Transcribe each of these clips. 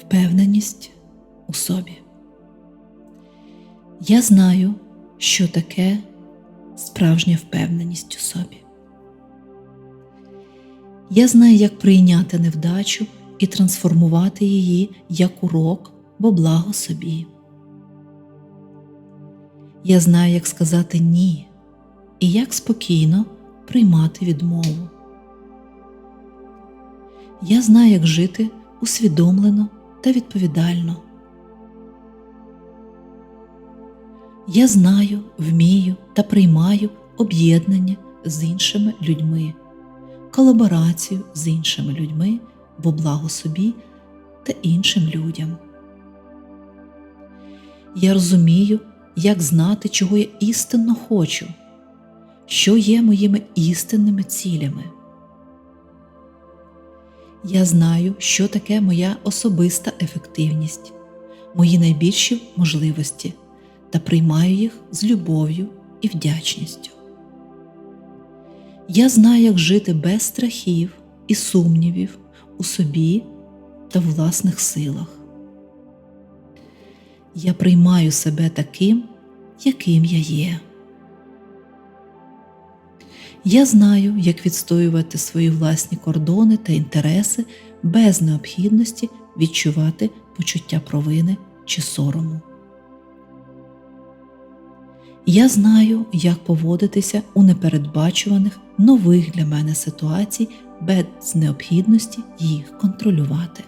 впевненість у собі. Я знаю, що таке справжня впевненість у собі. Я знаю, як прийняти невдачу і трансформувати її як урок бо благо собі. Я знаю, як сказати ні і як спокійно приймати відмову. Я знаю, як жити усвідомлено та відповідально. Я знаю, вмію та приймаю об'єднання з іншими людьми, колаборацію з іншими людьми во благо собі та іншим людям. Я розумію, як знати, чого я істинно хочу, що є моїми істинними цілями. Я знаю, що таке моя особиста ефективність, мої найбільші можливості та приймаю їх з любов'ю і вдячністю. Я знаю, як жити без страхів і сумнівів у собі та власних силах. Я приймаю себе таким, яким я є. Я знаю, як відстоювати свої власні кордони та інтереси без необхідності відчувати почуття провини чи сорому. Я знаю, як поводитися у непередбачуваних нових для мене ситуацій без необхідності їх контролювати.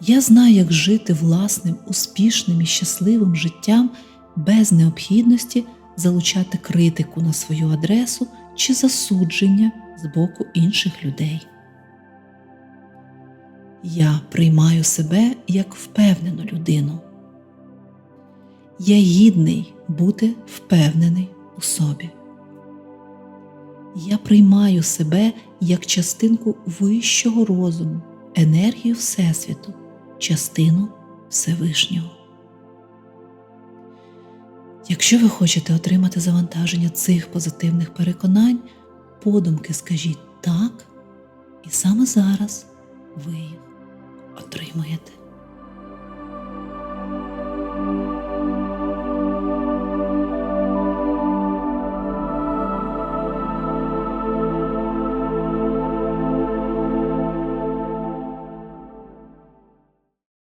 Я знаю, як жити власним успішним і щасливим життям без необхідності залучати критику на свою адресу чи засудження з боку інших людей. Я приймаю себе як впевнену людину. Я гідний бути впевнений у собі. Я приймаю себе як частинку вищого розуму, енергію Всесвіту, частину Всевишнього. Якщо ви хочете отримати завантаження цих позитивних переконань, подумки скажіть так, і саме зараз ви їх отримаєте.